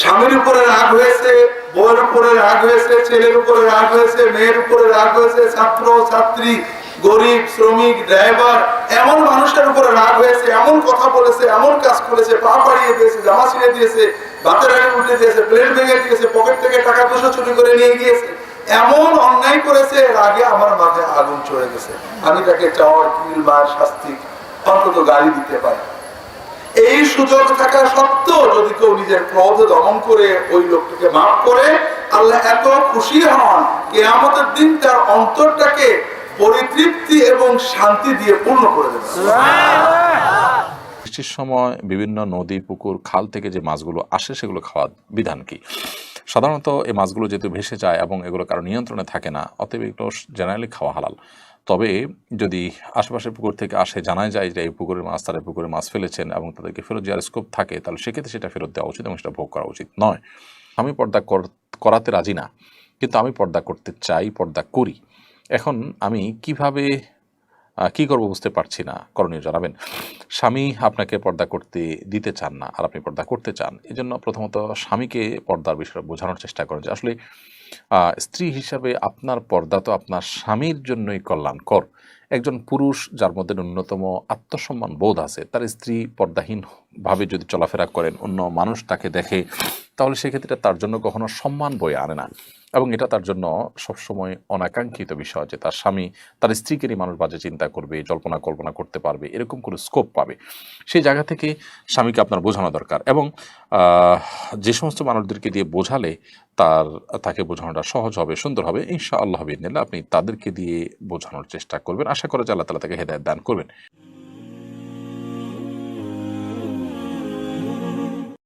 স্বামীর উপরে রাগ হয়েছে, বউয়ের উপরে রাগ হয়েছে, ছেলের উপরে রাগ হয়েছে, মেয়ের উপরে রাগ হয়েছে, ছাত্র, ছাত্রী, গরিব, শ্রমিক, ড্রাইভার, এমন মানুষের উপরে রাগ হয়েছে, এমন কথা বলেছে, এমন কাজ করেছে, পা পাড়িয়ে দিয়েছে, জামা ছিঁড়ে দিয়েছে, বাতের আগে উঠে দিয়েছে, প্লেট ভেঙে দিয়েছে, পকেট থেকে টাকা পয়সা চুরি করে নিয়ে গিয়েছে, এমন অন্যায় করেছে, এর আগে আমার মাথায় আগুন চড়ে গেছে। আমি তাকে চাওয়ার কিল মার শাস্তি অন্তত গাড়ি দিতে পারি। সুযোগ থাকা সত্ত্বেও যদি কেউ নিজের ক্রোধ দমন করে ওই লোকটিকে মাফ করে আল্লাহ এত খুশি হন কেয়ামতের দিন তার অন্তরটাকে পরিতৃপ্তি এবং শান্তি দিয়ে পূর্ণ করে দেবে। বৃষ্টির সময় বিভিন্ন নদী পুকুর খাল থেকে যে মাছগুলো আসে সেগুলো খাওয়ার বিধান কি? সাধারণত এই মাছগুলো যেহেতু ভেসে যায় এবং এগুলো কারও নিয়ন্ত্রণে থাকে না অতএব এগুলো জেনারেলি খাওয়া হালাল। তবে যদি আশেপাশের পুকুর থেকে আসে জানা যায় যে এই পুকুরের মাছ, তারা পুকুরে মাছ ফেলেছেন এবং তাদেরকে ফেরত দেওয়ার স্কোপ থাকে, তাহলে সেক্ষেত্রে সেটা ফেরত দেওয়া উচিত এবং সেটা ভোগ করা উচিত নয়। আমি পর্দা কর- করাতে রাজি না, কিন্তু আমি পর্দা করতে চাই, পর্দা করি। এখন আমি কীভাবে কি করব বুঝতে পারছি না। করণীয় জানাবেন। স্বামী আপনাকে পর্দা করতে দিতে চান না আর আপনি পর্দা করতে চান। এই জন্য প্রথমত স্বামীকে পর্দার বিষয়ে বোঝানোর চেষ্টা করেন যে, আসলে স্ত্রী হিসাবে আপনার পর্দা তো আপনার স্বামীর জন্যই কল্যাণকর। একজন পুরুষ যার মধ্যে ন্যূনতম আত্মসম্মান বোধ আছে, তার স্ত্রী পর্দাহীনভাবে যদি চলাফেরা করেন, অন্য মানুষ তাকে দেখে তাহলে সেক্ষেত্রে তার জন্য কখনো সম্মান বয়ে আনে না। এবং এটা তার জন্য সবসময় অনাকাঙ্ক্ষিত বিষয় যে তার স্বামী তার স্ত্রীকে নিয়ে মানুষ বাজে চিন্তা করবে, জল্পনা কল্পনা করতে পারবে, এরকম কোনো স্কোপ পাবে। সেই জায়গা থেকে স্বামীকে আপনার বোঝানো দরকার এবং যে সমস্ত মানুষদেরকে দিয়ে বোঝালে তার, তাকে বোঝানোটা সহজ হবে, সুন্দর হবে ইনশা আল্লাহ আপনি তাদেরকে দিয়ে বোঝানোর চেষ্টা করবেন। আশা করা যে আল্লাহ তালা তাকে হেদায়ত দান করবেন।